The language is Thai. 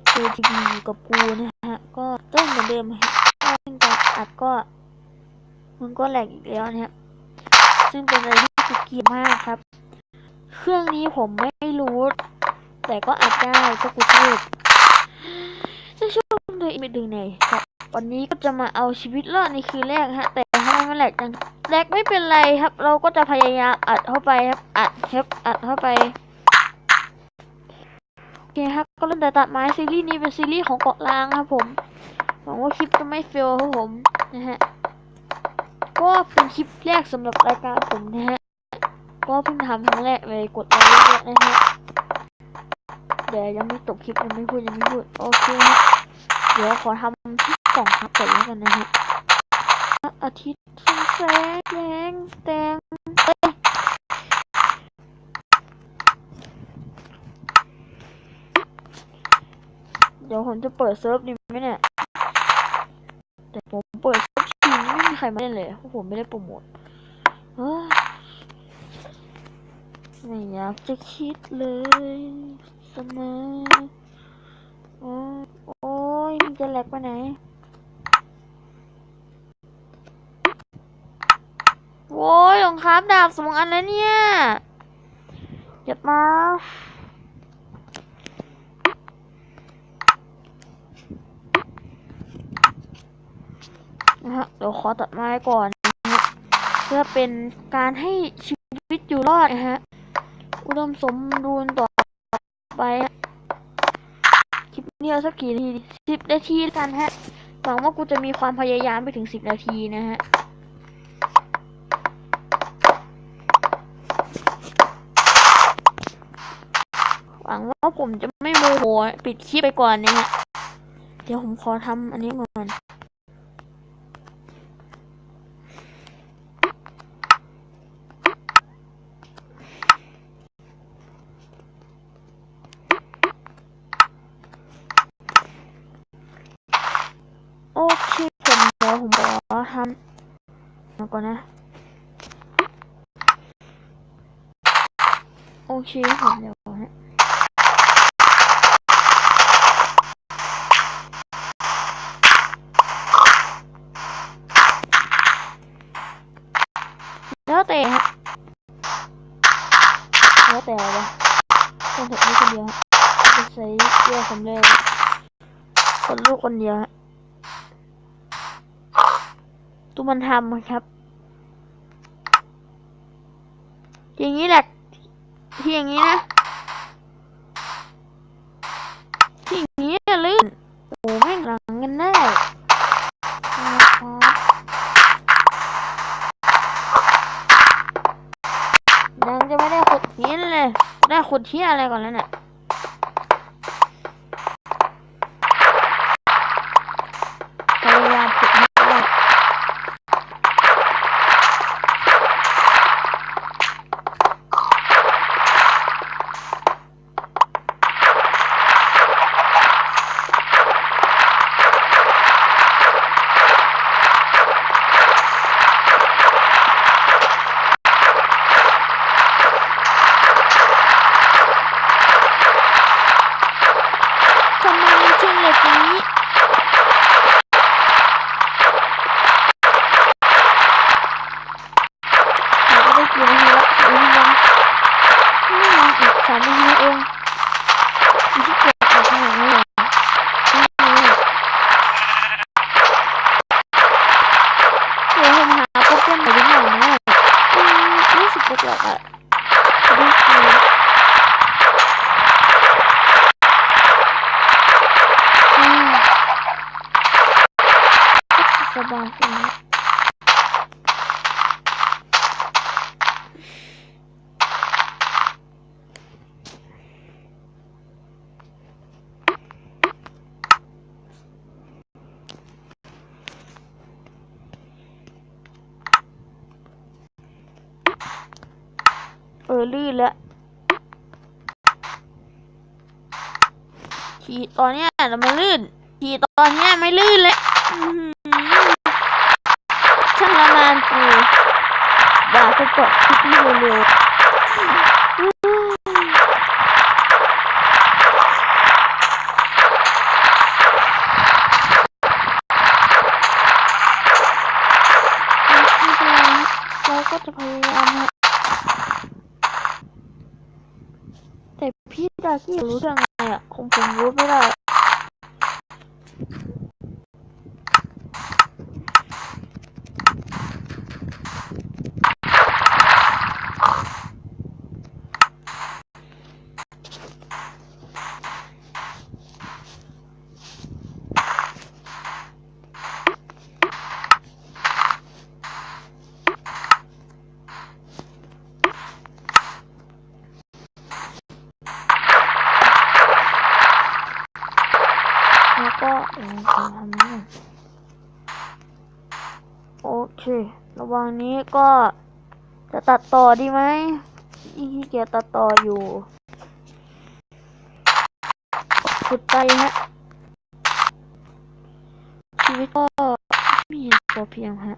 HJTV อยู่กับกูนะฮะ ก็เริ่มเหมือนเดิมฮะก็ซึ่งการอัดก็ มันก็แหลกอีกแล้วนะฮะซึ่งเป็นอะไรที่สุดเกียมากครับ เครื่องนี้ผมไม่รู้ แต่ก็อัดได้ก็กูพูดจะช่วยตัวเองไปดึงไหนครับ วันนี้ก็จะมาเอาชีวิตรอดในคืนแรกฮะ แต่ทำไมมันแหลกจังแหลกไม่เป็นไรครับ เราก็จะพยายามอัดเข้าไปครับ อัดครับ อัดเข้าไป เคครับก็เริ่มแต่ตัดไม้ซีรีส์นี้เป็นซีรีส์ของเกาะล้างครับผมหวังว่าคลิปจะไม่เฟลครับผมนะฮะก็เป็นคลิปแรกสำหรับรายการผมนะฮะก็เพิ่งทำครั้งแรกเลยกดไลค์เยอะๆนะฮะเดี๋ยวยังไม่จบคลิปยังไม่พูดยังไม่พูดโอเคฮะเดี๋ยวขอทำที่กล่องพักก่อนแล้วกันนะฮะอาทิตย์แสงแดงแดงเอ้ย เดี๋ยวผมจะเปิดเซิร์ฟดีไหมเนี่ย แต่ผมเปิดเซิร์ฟทีไม่มีใครมาเล่นเลยเพราะผมไม่ได้โปรโมทไม่อยากจะคิดเลยเสมอโอ้ยโอ้ยมันจะแหลกไปไหนโว้ยรองคราบดาบสองอันแล้วเนี่ยหยัดมา นะฮะเดี๋ยวขอตัดไม้ก่อนนะฮะเพื่อเป็นการให้ชีวิตอยู่รอดนะฮะอุดมสมบูรณ์ต่อไปคลิปนี้เอาสักกี่นาทีสิบนาทีแล้วกันฮะหวังว่ากูจะมีความพยายามไปถึงสิบนาทีนะฮะหวังว่าผมจะไม่โมโหปิดคลิปไปก่อนนะฮะเดี๋ยวผมขอทำอันนี้ก่อน โอเคผมเดี๋ยวผมขอทำแล้ว ก่อนนะ โอเคผมเดี๋ยวฮะแล้วแต่ฮะแล้วแต่เลยคนเถอะนี่คนเดียวจะใช้เยื่อสำเร็จคนลูกคนเดียวฮะตุมันทำครับ อย่างนี้แหละที่อย่างนี้นะที่อย่างนี้จะลื่นโอ้แม่งหลังกันได้ยังจะไม่ได้ขุดหินเลย ได้ขุดเที่ยอะไรก่อนแล้วเนี่ยพยายามขุดให้ได้ทำไมมันชื่อเหล็กอย่างนี้ เราก็ได้กี่นาทีละสามนาทียังไม่นานอีกสามนา ที่เกียจออกขนาดนี้เลยเดี๋ยวผมหาโปรแกรมไหนดีหน่อยนะรู้สึกแปลกๆอะดูคืออืมสบายขึ้นนะ เออลื่นแล้วขี่ตอนเนี้ยเรามาลื่นขี่ตอนเนี้ยไม่ลื่นเลยช่างละมานกูด่ากจะจบคลิปนี้เร็วๆอื้อ ก็จะพยายามฮะแต่ พี่ดากี้รู้ได้ไงอะคงผมรู้ไม่ได้ แล้ว ก็เออจะทำนี่โอเค ระหว่างนี้ก็จะตัดต่อดีไหมยิ่งที่เกียตัดต่ออยู่สุดใจฮะชีวิตก็ไมมีพอเพียงฮะ